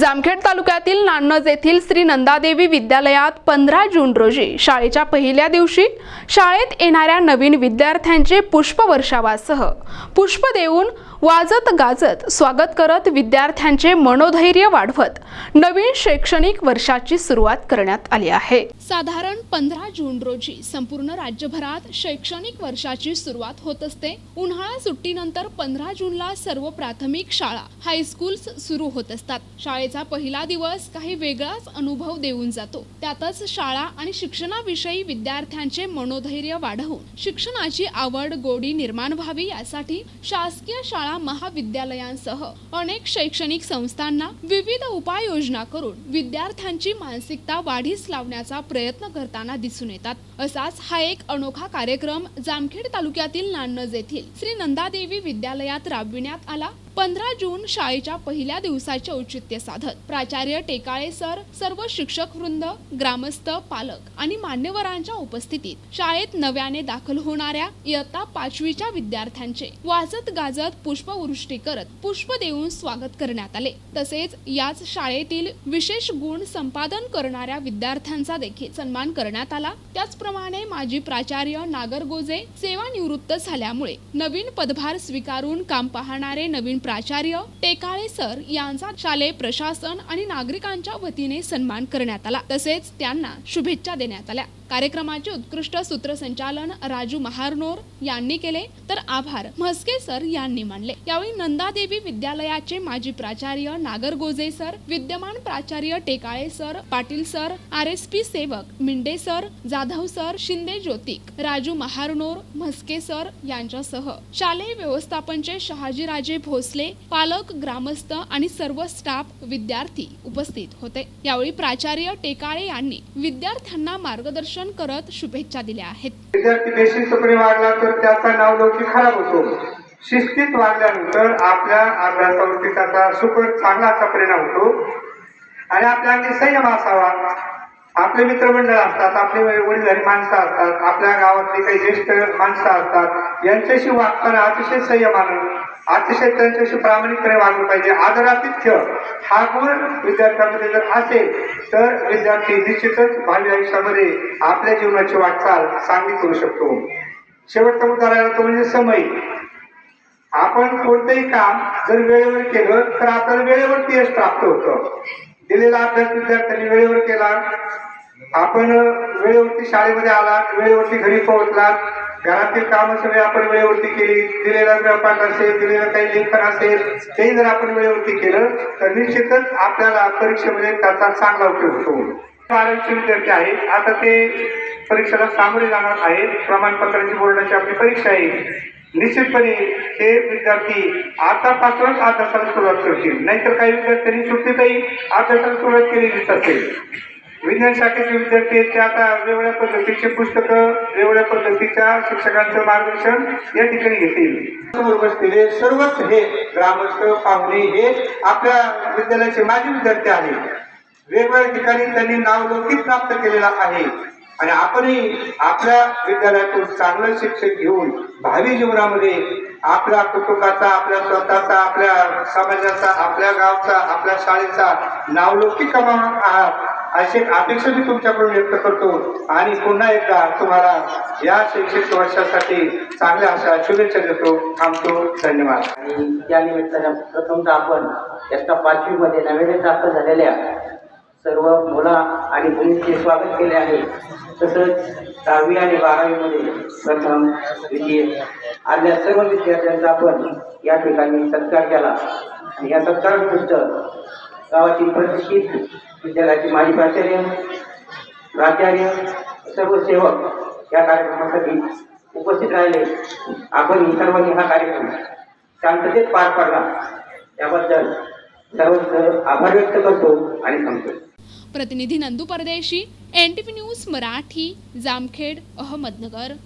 जामखेड तालुक्यातील नान्नज येथील श्री नंदादेवी विद्यालयात पंधरा जून रोजी शाळेच्या पहिल्या दिवशी शाळेत येणाऱ्या नवीन विद्यार्थ्यांचे पुष्पवर्षावासह पुष्प देऊन वाजत गाजत स्वागत करत विद्यार्थ्यांचे मनोधैर्य वाढवत नवीन शैक्षणिक वर्षाची सुरुवात करण्यात आली आहे. साधारण पंधरा जून रोजी संपूर्ण राज्यभरात शैक्षणिक वर्षाची सुरुवात होत असते. उन्हाळा सुट्टीनंतर पंधरा जूनला सर्व प्राथमिक शाळा हायस्कूल्स सुरू होत असतात. शाळेत शाळेचा पहिला दिवस काही वेगळाच अनुभव देऊन जातो. त्यातच शाळा आणि शिक्षणाविषयी विद्यार्थ्यांचे मनोधैर्य वाढवून शिक्षणाची आवड गोडी निर्माण व्हावी यासाठी शासकीय शाळा महाविद्यालयांसह अनेक शैक्षणिक संस्थांना विविध उपाययोजना करून विद्यार्थ्यांची मानसिकता वाढीस लावण्याचा प्रयत्न करताना दिसून येतात. असाच हा एक अनोखा कार्यक्रम जामखेड तालुक्यातील नान्नज येथील श्री नंदादेवी विद्यालयात राबविण्यात आला. पंधरा जून शाळेच्या पहिल्या दिवसाचे औचित्य साधत प्राचार्य टेकाळे सर सर्व शिक्षक वृंद ग्रामस्थ पालक आणि मान्यवरांच्या उपस्थितीत शाळेत नव्याने दाखल होणाऱ्या इयत्ता पाचवीच्या विद्यार्थ्यांचे वाजत गाजत पुष्पवृष्टी करत पुष्प देऊन स्वागत करण्यात आले. तसेच याच शाळेतील विशेष गुण संपादन करणाऱ्या विद्यार्थ्यांचा देखील सन्मान करण्यात आला. त्याचप्रमाणे माजी प्राचार्य नागरगोजे सेवानिवृत्त झाल्यामुळे नवीन पदभार स्वीकारून काम पाहणारे नवीन प्राचार्य टेकाळे सर यांचा शालेय प्रशासन आणि नागरिकांच्या वतीने सन्मान करण्यात आला. तसेच त्यांना शुभेच्छा देण्यात आल्या. कार्यक्रमाचे उत्कृष्ट सूत्रसंचालन राजू महारनोर यांनी केले. तर आभार म्हस्के सर यांनी मानले. यावेळी नंदादेवी विद्यालयाचे माजी प्राचार्य नागरगोजे सर विद्यमान प्राचार्य Tekale sir Patil sir R S P सेवक Minde sir Jadhav sir Shinde Jyotik Raju Maharnor Mhaske sir यांच्यासह. शालेय व्यवस्थापनचे शहाजीराजे भोस भोसले पालक ग्रामस्थ आणि सर्व स्टाफ विद्यार्थी उपस्थित होते. यावेळी प्राचार्य टेकाळे यांनी विद्यार्थ्यांना मार्गदर्शन करत शुभेच्छा दिल्या आहेत. विद्यार्थी बेशिस्तपणे वागला तर त्याचा नाव नावलौकिक खराब होतो. शिस्तीत वागल्यानंतर आपल्या अभ्यासावरती त्याचा सुपर चांगला असा परिणाम होतो. आणि आपल्या संयम असावा. आपले मित्रमंडळ असतात आपले वडीलधारी माणसं असतात आपल्या गावातली काही ज्येष्ठ माणसं असतात यांच्याशी वागताना अतिशय संयमानं अतिशय त्यांच्याशी प्रामाणिकपणे वागलं पाहिजे. आदरातिथ्य हा गुण विद्यार्थ्यांमध्ये जर असेल तर विद्यार्थी निश्चितच भावी आयुष्यामध्ये आपल्या जीवनाची वाटचाल चांगली करू शकतो. शेवटचा मुद्दा राहिला तो म्हणजे समय. आपण कोणतंही काम जर वेळेवर केलं तर आपल्याला वेळेवरती यश प्राप्त होतं. दिलेला अभ्यास विद्यार्थ्यांनी वेळेवर केला. आपण वेळेवरती शाळेमध्ये आलात वेळेवरती घरी पोहोचलात घरातील कामं सगळे आपण वेळेवरती केली. दिलेला ग्रहपाठ असेल दिलेलं काही लेखन असेल तेही जर आपण वेळेवरती केलं तर निश्चितच आपल्याला परीक्षेमध्ये त्याचा चांगला उपयोग होतो. बारावीचे विद्यार्थी आहेत. आता ते परीक्षेला सामोरे जाणार आहेत. प्रमाणपत्राची बोर्डाची आपली परीक्षा आहे. निश्चितपणे हे विद्यार्थी आतापासूनच अभ्यासाला सुरुवात करतील. नाहीतर काही विद्यार्थ्यांनी सुट्टीतही अभ्यासाला सुरुवात केलेलीच असेल. विज्ञान शाखेचे विद्यार्थी आहेत ते आता वेगवेगळ्या पद्धतीची पुस्तकं वेगवेगळ्या पद्धतीच्या शिक्षकांचं मार्गदर्शन या ठिकाणी घेतील. समोर बसलेले सर्वच हे ग्रामस्थ पाहुणे हे आपल्या विद्यालयाचे माजी विद्यार्थी आहेत. वेगवेगळ्या ठिकाणी त्यांनी नावलौकिक प्राप्त केलेला आहे. आणि आपणही आपल्या विद्यालयातून चांगलं शिक्षण घेऊन भावी जीवनामध्ये आपल्या कुटुंबाचा आपल्या स्वतःचा आपल्या समाजाचा आपल्या गावचा आपल्या शाळेचा नावलौकिक कमावणार आहात अशी अपेक्षा मी तुमच्याकडून व्यक्त करतो. आणि पुन्हा एकदा तुम्हाला या शैक्षणिक वर्षासाठी चांगल्या अशा शुभेच्छा देतो. थांबतो. धन्यवाद. आणि त्या निमित्तानं प्रथमतः आपण इयत्ता पाचवीमध्ये नव्याने प्राप्त झालेल्या सर्व मुला आणि मुलींचे स्वागत केले आहे. तसंच दहावी आणि बारावीमध्ये प्रथम द्वितीय आदल्या सर्व विद्यार्थ्यांचा आपण या ठिकाणी सत्कार केला. आणि या सत्कार गावातील प्रतिष्ठित विद्यालयाचे माजी प्राचार्य प्राचार्य सर्व सेवक या कार्यक्रमासाठी उपस्थित राहिले. आपण सर्वांनी हा कार्यक्रम शांततेत पार पाडला. त्याबद्दल सर्वांचं आभार व्यक्त करतो आणि थांबतो प्रतिनिधी Nandu Pardeshi N T news Marathi Jamkhed Ahmednagar.